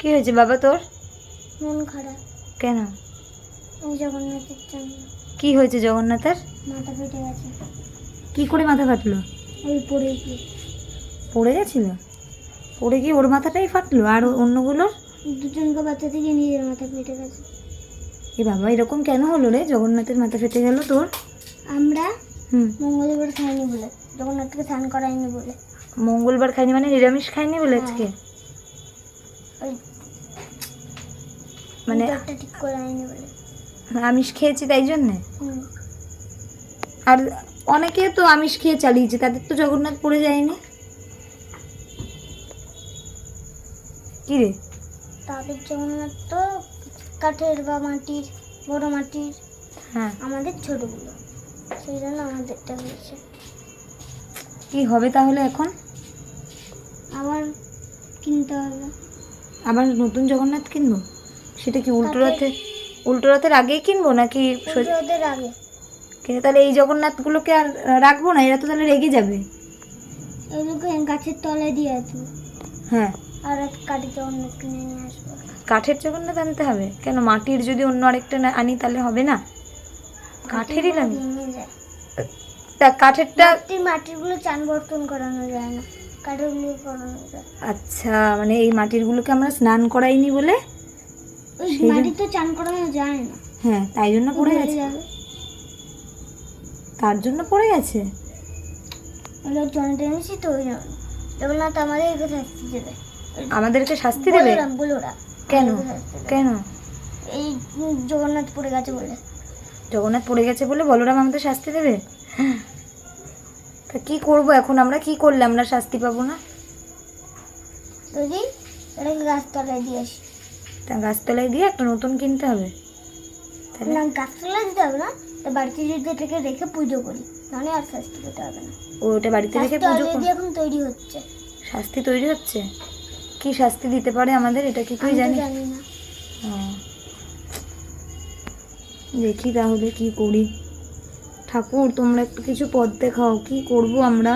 কি হয়েছে বাবা তোর? মন খারাপ। কেন? জগন্নাথের জন্য। কি হয়েছে জগন্নাথের? মাথা ফেটে গেছে। কি করে মাথা ফাটলো? ওই পড়ে গিয়ে। পড়ে গেছিল? পড়ে গিয়ে ওর মাথাটাই ফাটলো আর অন্যগুলোর? দুজনকে বাচ্চা থেকে নিজের মাথা ফেটে গেছে। এ বাবা এরকম কেন হলো রে? জগন্নাথের মাথা ফেটে গেল তোর? আমরা হুম। মঙ্গলবার খাইনি বলে। জগন্নাথকে স্নান করাইনি বলে। মঙ্গলবার খাইনি মানে নিরামিষ খাইনি বলে হ্যাঁ। আজকে? ওই মানে ঠিক করে আইনি বলে। আমিষ খেয়েছি তাই জন্যে? আর অনেকে তো আমিষ খেয়ে চালিয়েছে তাদের তো জগন্নাথ পড়ে যায়নি। কি রে? তাদের জগন্নাথ তো কাঠের বা মাটির বড় মাটির হ্যাঁ। আমাদের ছোটগুলো। সেই জন্য আমাদেরটা হয়েছে। কি হবে তাহলে এখন? আবার কিনতে হবে। আবার নতুন জগন্নাথ কিনবো? সেটা কি উল্টো রথে উল্টো রথের আগেই কিনবো নাকি সো- আগে। কিনে তাহলে এই জগন্নাথগুলোকে আর রাখব না? এরা তো তাহলে রেগে যাবে। এগুলোকে গাছের তলায় দিয়ে আসব হ্যাঁ। আর কাঠের জগন্নাথ কিনে নিয়ে আসব। কাঠের জগন্নাথ আনতে হবে? কেন মাটির যদি অন্য আরেকটা না- আনি তাহলে হবে না? কাঠেরই মাটিরগুলো লাগে। তা কাঠেরটা মাটির মাটিরগুলো চান বর্তন করানো যায় না। আচ্ছা মানে এই মাটিরগুলোকে আমরা স্নান করাইনি বলে? মাটি তো চান করানো যায় না। হ্যাঁ তাই জন্য পড়ে গেছে। তার জন্য পড়ে গেছে? ওগুলো জন টেনেছি তো ওই জন্য। জগন্নাথ আমাদেরকে শাস্তি দেবে। আমাদেরকে শাস্তি দেবে? বলরাম কেন। কেন? এই জগন্নাথ পড়ে গেছে বলে। জগন্নাথ পড়ে গেছে বলে বলরাম আমাদের শাস্তি দেবে? তা কি করব? এখন আমরা কি করলে আমরা শাস্তি পাবো না? যদি এটাকে গাছতলায় দিয়ে আসি? তা গাছতলায় দিয়ে একটা নতুন কিনতে হবে। না গাছতলায় দিতে হবে না। তা বাড়িতে যদি এটাকে রেখে পুজো করি তাহলে আর শাস্তি পেতে হবে না। ওটা বাড়িতে রেখে পুজো কর- এখন তৈরি হচ্ছে। শাস্তি তৈরি হচ্ছে? কি শাস্তি দিতে পারে আমাদের? এটা কি তুই আমি জানি না। ও। দেখি তাহলে কি করি। ঠাকুর তোমরা একটু কিছু পদ দেখাও কি করব আমরা?